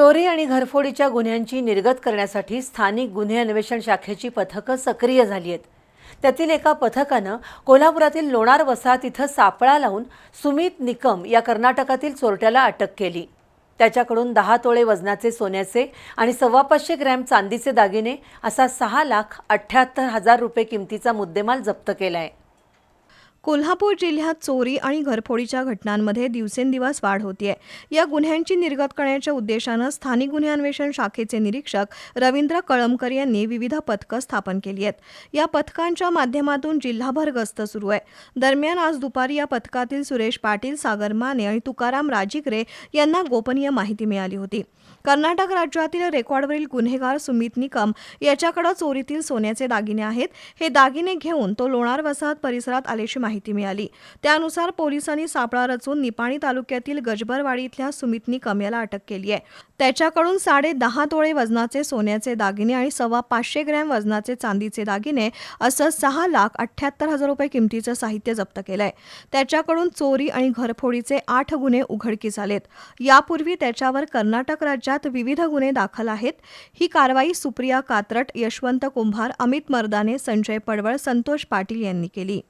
चोरी आणि घरफोडीच्या गुन्ह्यांची निर्गत करण्यासाठी स्थानिक गुन्हे अन्वेषण शाखेची पथकं सक्रिय झाली आहेत त्यातील एका पथकानं कोल्हापुरातील लोणार वसाहत इथं सापळा लावून सुमित निकम या कर्नाटकातील चोरट्याला अटक केली. त्याच्याकडून दहा तोळे वजनाचे सोन्याचे आणि सव्वा पाचशे ग्रॅम चांदीचे दागिने असा सहा लाख अठ्ठ्याहत्तर हजार रुपये किमतीचा मुद्देमाल जप्त केला आहे कोल्हापूर जिल्ह्यात चोरी आणि घरफोडीच्या घटनांमध्ये दिवसेंदिवस वाढ होतीये. या गुन्ह्यांची निर्गत करण्याच्या उद्देशानं स्थानिक गुन्हे अन्वेषण शाखेचे निरीक्षक रवींद्र कळमकर यांनी विविध पथकं स्थापन केली आहेत. या पथकांच्या माध्यमातून जिल्हाभर गस्त सुरू आहे. दरम्यान आज दुपारी या पथकातील सुरेश पाटील सागर माने आणि तुकाराम राजिकरे यांना गोपनीय माहिती मिळाली होती. कर्नाटक राज्यातील रेकॉर्डवरील गुन्हेगार सुमित निकम याच्याकडे चोरीतील सोन्याचे दागिने आहेत. हे दागिने घेऊन तो लोणार वसाहत परिसरात आल्याची माहिती माहिती मिळाली. त्यानुसार पोलिसांनी सापळा रचून निपाणी तालुक्यातील गजबरवाडी इथल्या सुमित निकम याला अटक केली आहे. त्याच्याकडून साडे दहा तोळे वजनाचे सोन्याचे दागिने आणि सव्वा पाचशे ग्रॅम वजनाचे चांदीचे दागिने असं सहा लाख अठ्ठ्याहत्तर हजार रुपये किमतीचं साहित्य जप्त केलंय. त्याच्याकडून चोरी आणि घरफोडीचे आठ गुन्हे उघडकीस आलेत. यापूर्वी त्याच्यावर कर्नाटक राज्यात विविध गुन्हे दाखल आहेत. ही कारवाई सुप्रिया कात्रट यशवंत कुंभार अमित मर्दाने संजय पडवळ संतोष पाटील यांनी केली.